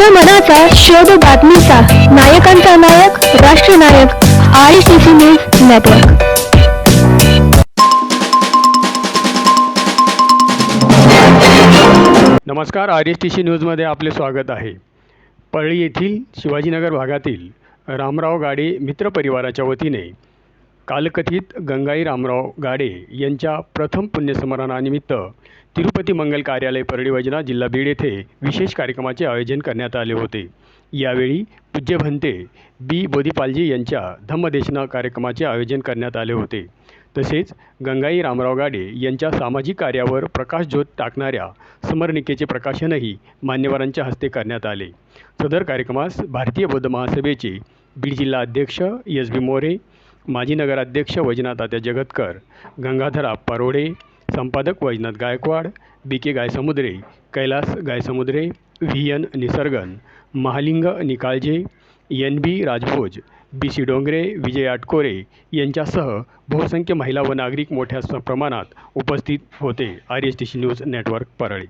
माझ्या मनाचा शोध बातमीचा. नायकांचा नायक राष्ट्रनायक I C C news network. नमस्कार आर एस टी सी न्यूजमध्ये आपले स्वागत आहे. परळी येथील शिवाजीनगर भागातील रामराव गाडे मित्र परिवाराच्या वतीने कालकथित गंगाई रामराव गाडे यांच्या प्रथम पुण्यस्मरणानिमित्त तिरुपती मंगल कार्यालय परळी जिल्हा बीड येथे विशेष कार्यक्रमाचे आयोजन करण्यात आले होते. यावेळी पूज्य भंते बी. बोधिपालजी यांच्या धम्मदेशना कार्यक्रमाचे आयोजन करण्यात आले होते. तसेच गंगाई रामराव गाडे यांच्या सामाजिक कार्यावर प्रकाशज्योत टाकणाऱ्या स्मरणिकेचे प्रकाशनही मान्यवरांच्या हस्ते करण्यात आले. सदर कार्यक्रमास भारतीय बौद्ध महासभेचे बीड जिल्हा अध्यक्ष एस बी मोरे माजी नगराध्यक्ष वैजनाथ तात्या जगतकर गंगाधर आप्पा रोडे संपादक Vaijnath Gaikwad B K Gaysamudre Kailas Gaysamudre V N Nisargan Mahaling Nikalje N B Rajbhoj B C Dongre Vijay Atkore यांच्यासह बहुसंख्य महिला व नागरिक मोठ्या स- प्रमाणात उपस्थित होते. R S T C news network Parli.